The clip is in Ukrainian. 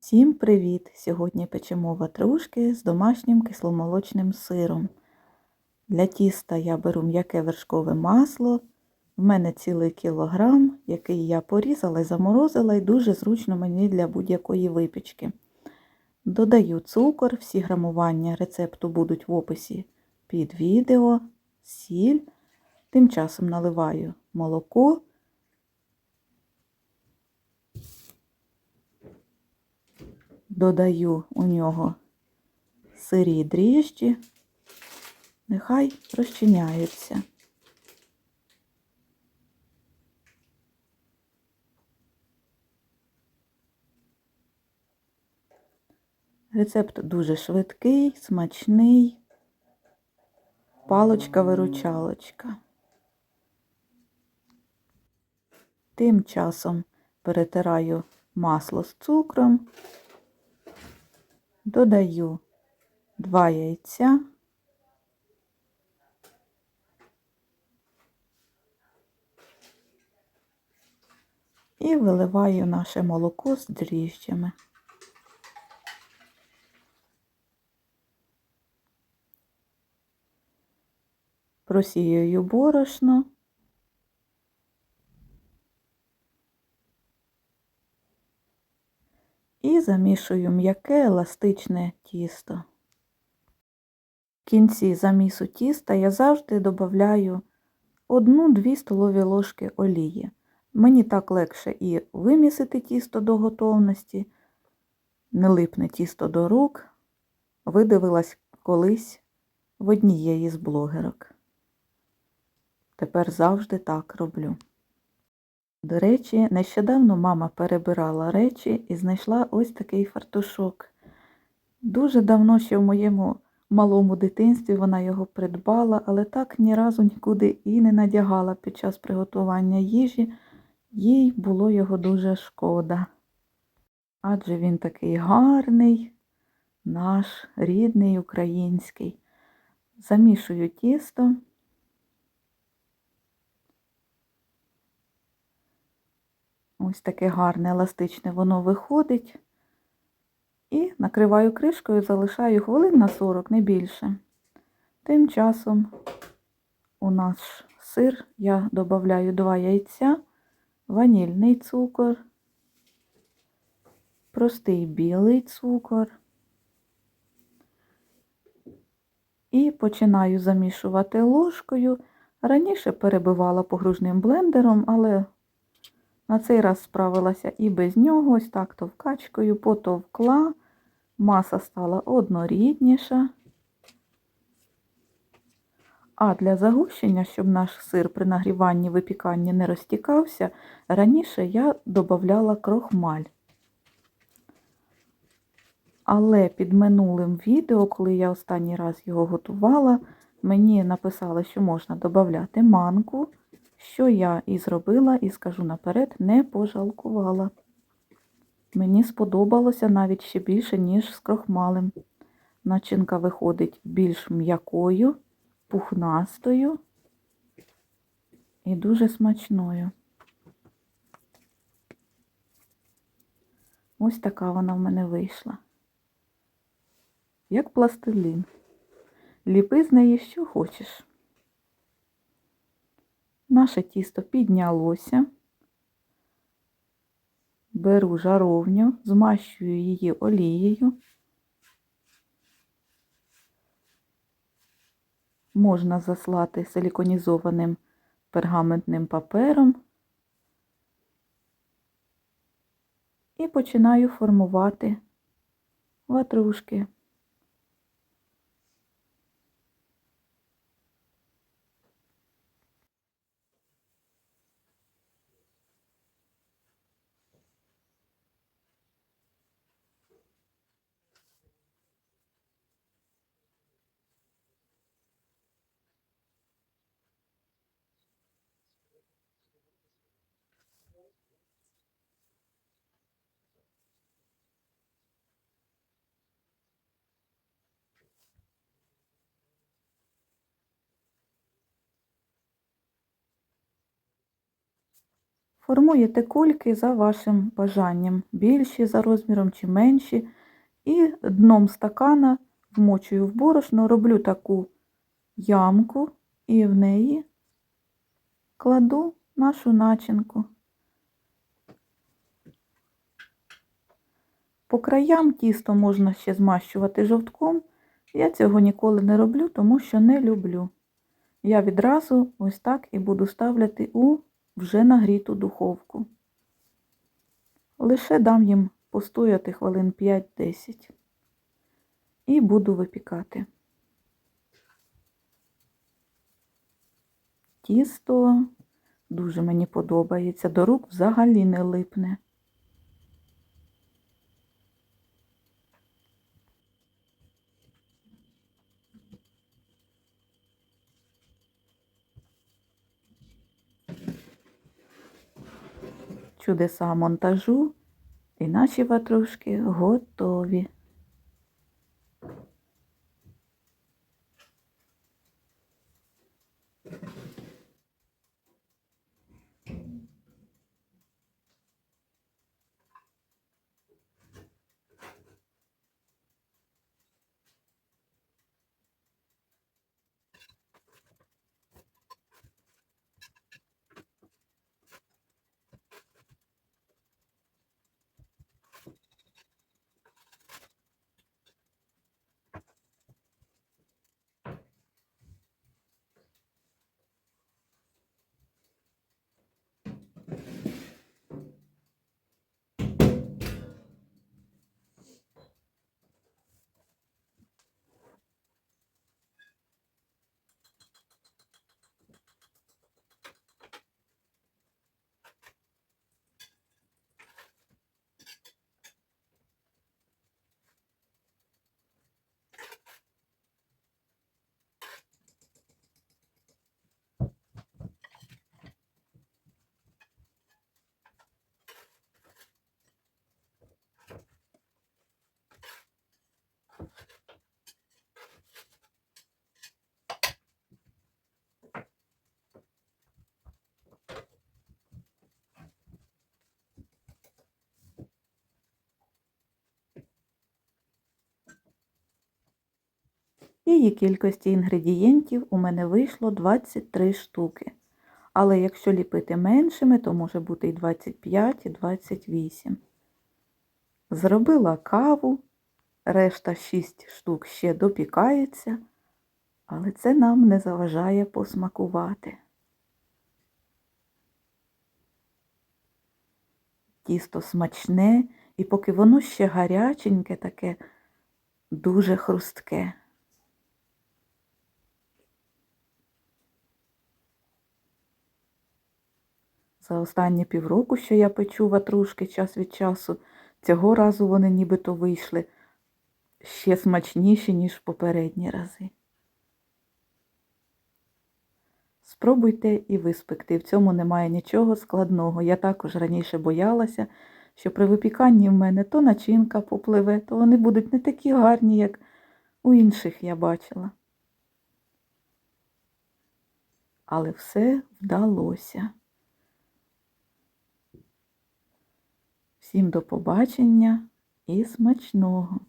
Всім привіт! Сьогодні печемо ватрушки з домашнім кисломолочним сиром. Для тіста я беру м'яке вершкове масло. В мене цілий кілограм, який я порізала і заморозила, і дуже зручно мені для будь-якої випічки. Додаю цукор, всі грамування рецепту будуть в описі під відео, сіль. Тим часом наливаю молоко. Додаю у нього сирі дріжджі, нехай розчиняються. Рецепт дуже швидкий, смачний, палочка-виручалочка. Тим часом перетираю масло з цукром, додаю два яйця. І виливаю наше молоко з дріжджами. Просіюю борошно. І замішую м'яке еластичне тісто. В кінці замісу тіста я завжди додаю 1-2 столові ложки олії. Мені так легше і вимісити тісто до готовності, не липне тісто до рук. Видивилась колись в однієї з блогерок. Тепер завжди так роблю. До речі, нещодавно мама перебирала речі і знайшла ось такий фартушок. Дуже давно ще в моєму малому дитинстві вона його придбала, але так ні разу нікуди і не надягала під час приготування їжі, їй було його дуже шкода. Адже він такий гарний, наш рідний український. Замішую тісто. Ось таке гарне, еластичне воно виходить. І накриваю кришкою, залишаю хвилин на 40, не більше. Тим часом у наш сир я додаю 2 яйця, ванільний цукор, простий білий цукор. І починаю замішувати ложкою. Раніше перебивала погружним блендером, але на цей раз справилася і без нього, ось так товкачкою, потовкла, маса стала однорідніша. А для загущення, щоб наш сир при нагріванні випіканні не розтікався, раніше я додавала крохмаль. Але під минулим відео, коли я останній раз його готувала, мені написали, що можна додати манку що я і зробила, і скажу наперед, не пожалкувала. Мені сподобалося навіть ще більше, ніж з крохмалем. Начинка виходить більш м'якою, пухнастою і дуже смачною. Ось така вона в мене вийшла. Як пластилін. Ліпи з неї що хочеш. Наше тісто піднялося, беру жаровню, змащую її олією. Можна заслати силіконізованим пергаментним папером і починаю формувати ватрушки. Формуєте кульки за вашим бажанням, більші за розміром чи менші. І дном стакана вмочую в борошно, роблю таку ямку і в неї кладу нашу начинку. По краям тісто можна ще змащувати жовтком. Я цього ніколи не роблю, тому що не люблю. Я відразу ось так і буду ставляти у вже нагріту духовку. Лише дам їм постояти хвилин 5-10 і буду випікати. Тісто дуже мені подобається, до рук взагалі не липне. Чудеса монтажу і наші ватрушки готові. Її кількості інгредієнтів у мене вийшло 23 штуки. Але якщо ліпити меншими, то може бути і 25, і 28. Зробила каву, решта 6 штук ще допікається, але це нам не заважає посмакувати. Тісто смачне, і поки воно ще гаряченьке, таке дуже хрустке. За останні півроку, що я печу ватрушки час від часу, цього разу вони нібито вийшли ще смачніші, ніж попередні рази. Спробуйте і ви спекти. В цьому немає нічого складного. Я також раніше боялася, що при випіканні в мене то начинка попливе, то вони будуть не такі гарні, як у інших я бачила. Але все вдалося. Всім до побачення і смачного!